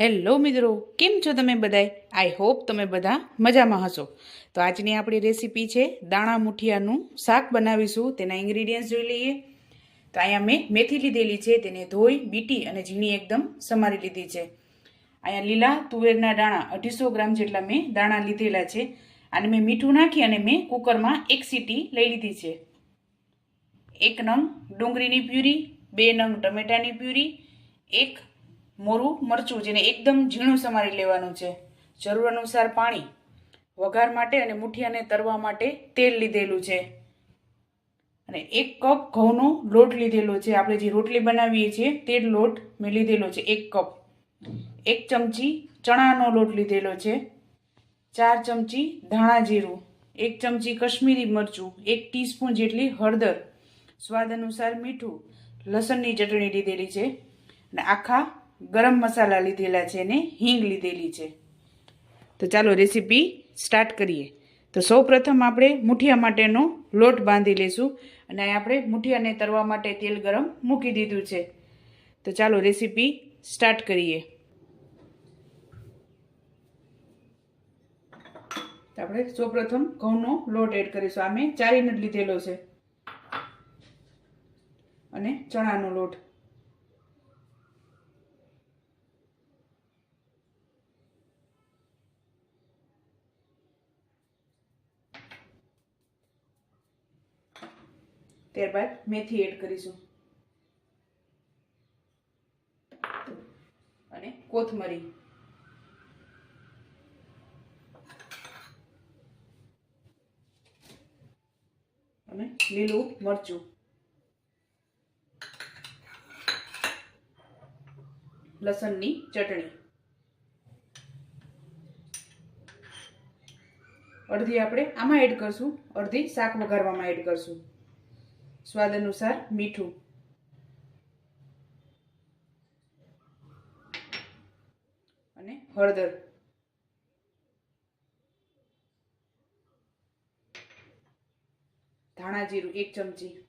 Hello મિત્રો, કેમ છો તમે બધાય? આઈ હોપ તમે બધા મજામાં હશો. તો આજની આપણી રેસીપી છે દાણા મુઠિયાનું શાક બનાવીશું. તેના ઇન્ગ્રીડિયન્ટ્સ જોઈ લઈએ. તો અહીંયા મેં મેથી લીધેલી છે, તેને ધોઈ, બીટી અને ઝીણી એકદમ સમારી લીધી છે. અહીંયા લીલા તુવેરના દાણા અઢીસો ગ્રામ જેટલા મેં દાણા લીધેલા છે. અને મેં મીઠું નાખી અને મેં કુકરમાં એક સીટી લઈ લીધી છે. એક નંગ ડુંગળીની પ્યુરી, બે નંગ ટમેટાની પ્યુરી, એક મોરું, મરચું જેને એકદમ ઝીણું સમારી લેવાનું છે. જરૂર અનુસાર પાણી, વઘાર માટે અને મુઠિયાને તરવા માટે તેલ લીધેલું છે. અને એક કપ ઘઉંનો લોટ લીધેલો છે. આપણે જે રોટલી બનાવીએ છીએ, તે લોટ મેં લીધેલો છે, એક કપ. એક ચમચી ચણાનો લોટ લીધેલો છે. ચાર ચમચી ધાણા જીરું. એક ચમચી કશ્મીરી મરચું. એક ટીસ્પૂન જેટલી હળદર. સ્વાદ અનુસાર મીઠું. લસણની ચટણી લીધેલી છે. અને આખા ગરમ મસાલા લીધેલા છે અને હિંગ લીધેલી છે. તો ચાલો રેસીપી સ્ટાર્ટ કરીએ. તો સૌ પ્રથમ આપણે મુઠિયા માટેનો લોટ બાંધી લઈશું અને અહીં આપણે મુઠિયાને તરવા માટે તેલ ગરમ મૂકી દીધું છે. તો ચાલો રેસીપી સ્ટાર્ટ કરીએ. તો આપણે સૌપ્રથમ ઘઉંનો લોટ એડ કરીશું. આ મેં ચાર યુનિટ લીધેલો છે. અને ચણાનો લોટ. ત્યારબાદ મેથી એડ કરીશું. અને કોથમરી. અને લીલું મરચું. લસણની ચટણી. અડધી આપણે આમાં એડ કરશું. અડધી શાક વઘારવામાં એડ કરશું. સ્વાદ અનુસાર મીઠું. અને હળદર. ધાણા જીરું એક ચમચી.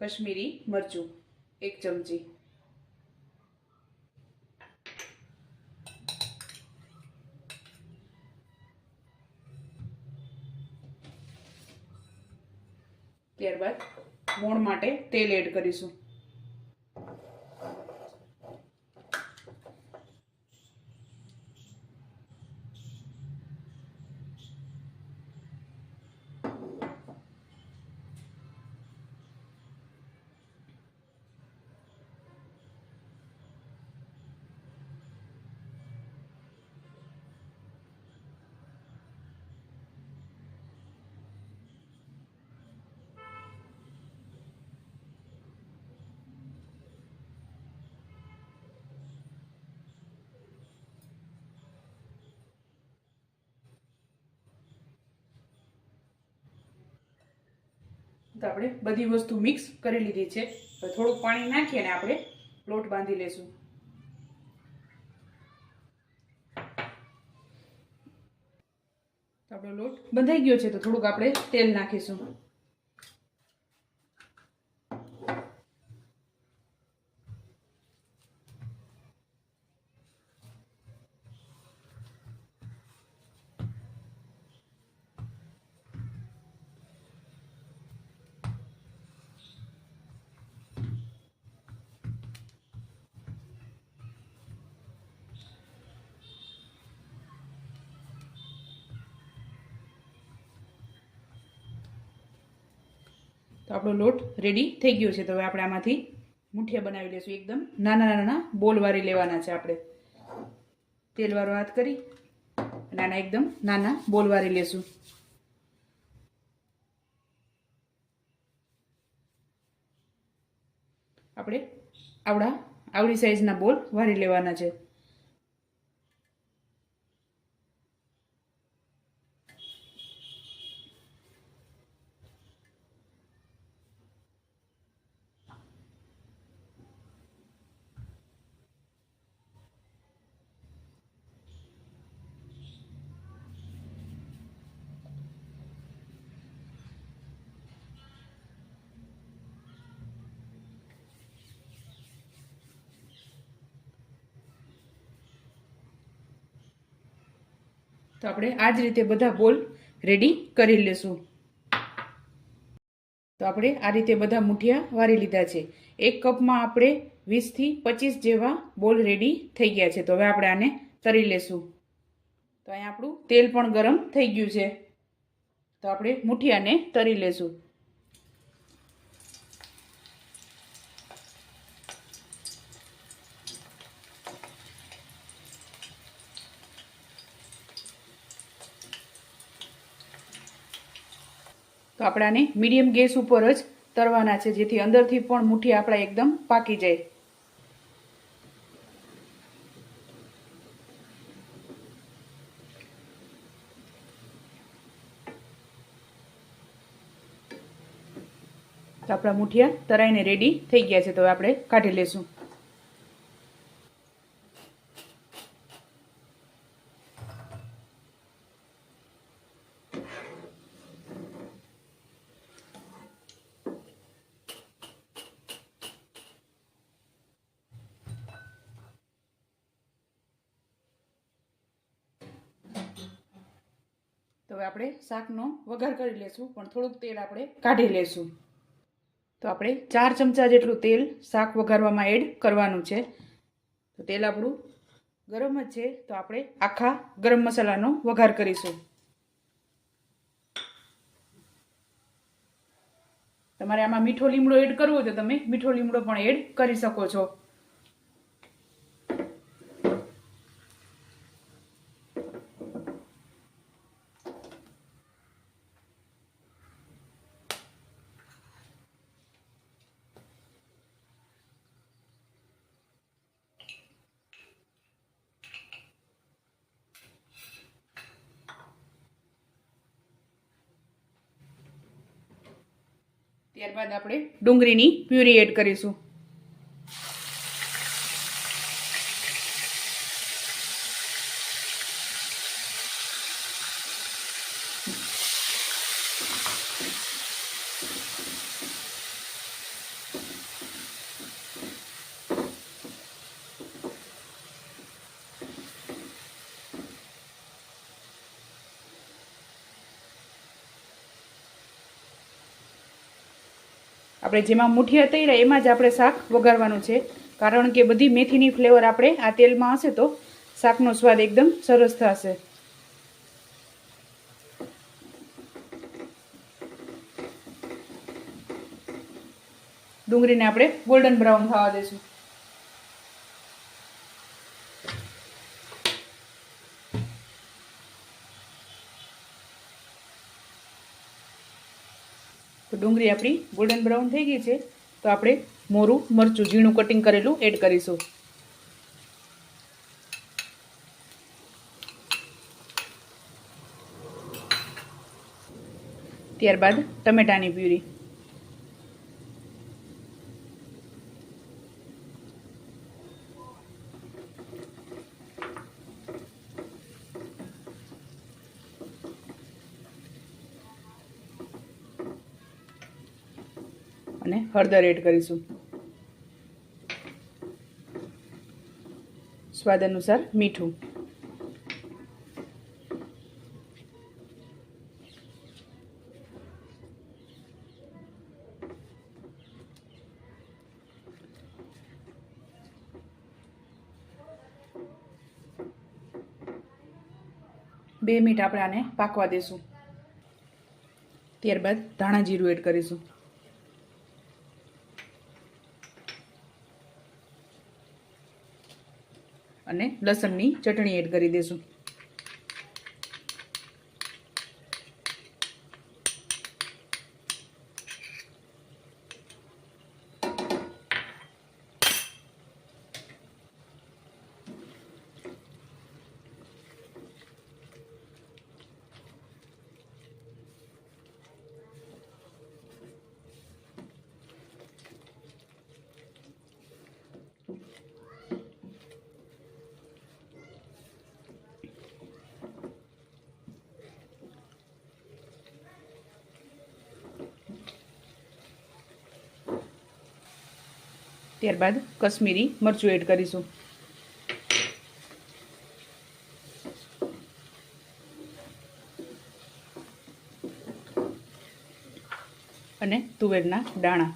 કશ્મીરી મરચું એક ચમચી. ત્યારબાદ મોણ માટે તેલ એડ કરીશું. તો આપણે બધી વસ્તુ મિક્સ કરી લીધી છે. તો થોડુંક પાણી નાખી અને આપણે લોટ બાંધી લેશું. આપણો લોટ બંધાઈ ગયો છે, તો થોડુંક આપણે તેલ નાખીશું. તો આપણો લોટ રેડી થઈ ગયો છે. તો હવે આપણે આમાંથી મુઠિયા બનાવી લઈશું એકદમ. નાના નાના બોલ વારી લેવાના છે આપણે. તેલવાળો હાથ કરી નાના એકદમ નાના બોલ વારી લેશું. આપણે આવડા, આવડી સાઈઝના બોલ વારી લેવાના છે. તો આપણે આ જ રીતે બધા બોલ રેડી કરી લેશું. તો આપણે આ રીતે બધા મુઠિયા વારી લીધા છે. એક કપમાં આપણે વીસથી પચીસ જેવા બોલ રેડી થઈ ગયા છે. તો હવે આપણે આને તરી લેશું. તો અહીંયા આપણું તેલ પણ ગરમ થઈ ગયું છે. તો આપણે મુઠિયાને તરી લેશું. તો આપણે આને મીડિયમ ગેસ ઉપર જ તરવાના છે, જેથી અંદરથી પણ મુઠ્ઠી આપણા એકદમ પાકી જાય. તો આપણા મુઠિયા તરાઈને રેડી થઈ ગયા છે, તો હવે આપણે કાઢી લેશું. હવે આપણે શાકનો વઘાર કરી લેશું, પણ થોડુંક તેલ આપણે કાઢી લેશું. તો આપણે ચાર ચમચા જેટલું તેલ શાક વઘારવામાં એડ કરવાનું છે. તો તેલ આપણું ગરમ જ છે, તો આપણે આખા ગરમ મસાલાનો વઘાર કરીશું. તમારે આમાં મીઠો લીમડો એડ કરવો તો તમે મીઠો લીમડો પણ એડ કરી શકો છો. ત્યારબાદ આપણે ડુંગળીની પ્યુરી એડ કરીશું. આપણે જેમાં મુઠિયા તૈરા એમાં જ આપણે શાક વઘારવાનું છે. કારણ કે બધી મેથીની ફ્લેવર આપણે આ તેલમાં હશે તો શાકનો સ્વાદ એકદમ સરસ થશે. ડુંગળીને આપણે ગોલ્ડન બ્રાઉન થવા દઈશું. તો ડુંગળી આપણી ગોલ્ડન બ્રાઉન થઈ ગઈ છે. તો આપણે મોરું, મરચું, ઝીણું કટિંગ કરેલું એડ કરીશું. ત્યારબાદ ટમેટાની પ્યુરી. હળદર એડ કરીશું. સ્વાદ અનુસાર મીઠું. બે મિનિટ આપણે આને પાકવા દેશું. ત્યારબાદ ધાણા જીરું એડ કરીશું. અને લસણની ચટણી એડ કરી દઈશું ત્યારબાદ કશ્મીરી મરચું એડ કરીશું. અને તુવેરના દાણા.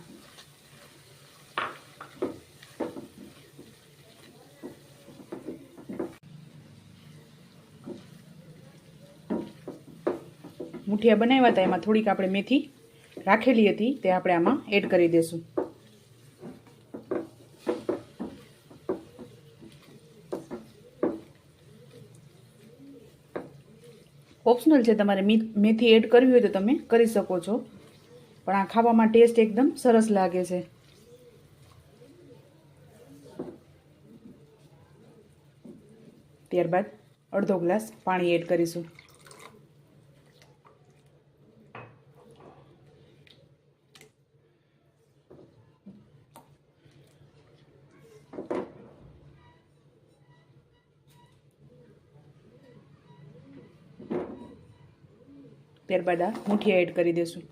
મુઠિયા બનાવ્યા હતા, એમાં થોડીક આપણે મેથી રાખેલી હતી, તે આપણે આમાં એડ કરી દઈશું ઓપ્શનલ છે તમારે મેથી એડ કરવી હોય તો તમે કરી શકો છો. પણ આ ખાવામાં ટેસ્ટ એકદમ સરસ લાગે છે. ત્યારબાદ અડધો ગ્લાસ પાણી એડ કરીશું. ત્યારબાદ આ મુઠિયા એડ કરી દઈશું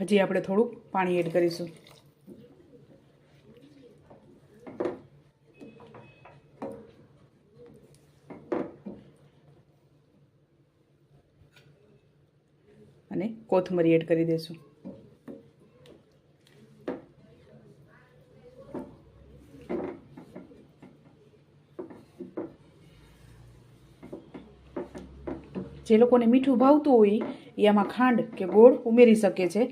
હજી આપણે થોડુંક પાણી એડ કરીશું. અને કોથમરી એડ કરી દઈશું જે લોકોને મીઠું ભાવતું હોય, એ આમાં ખાંડ કે ગોળ ઉમેરી શકે છે.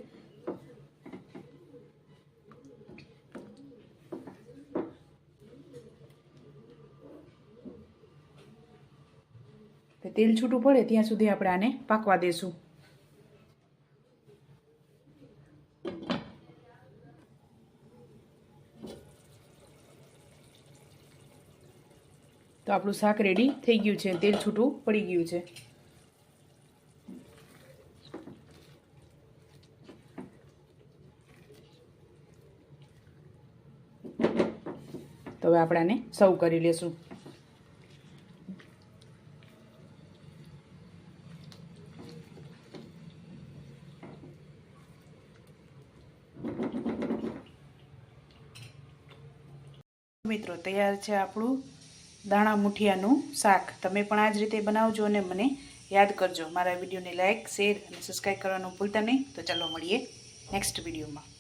તેલ છૂટું પડે ત્યાં સુધી આપણે આને પાકવા દેશું. તો આપણું શાક રેડી થઈ ગયું છે. તેલ છૂટું પડી ગયું છે. આપણે આને સર્વ કરી લેશું. મિત્રો, તૈયાર છે આપણું દાણા મુઠિયાનું શાક. તમે પણ આ જ રીતે બનાવજો અને મને યાદ કરજો. મારા વિડીયોને લાઇક શેર અને સબસ્ક્રાઈબ કરવાનું ભૂલતા નહીં. તો ચાલો મળીએ નેક્સ્ટ વિડીયોમાં.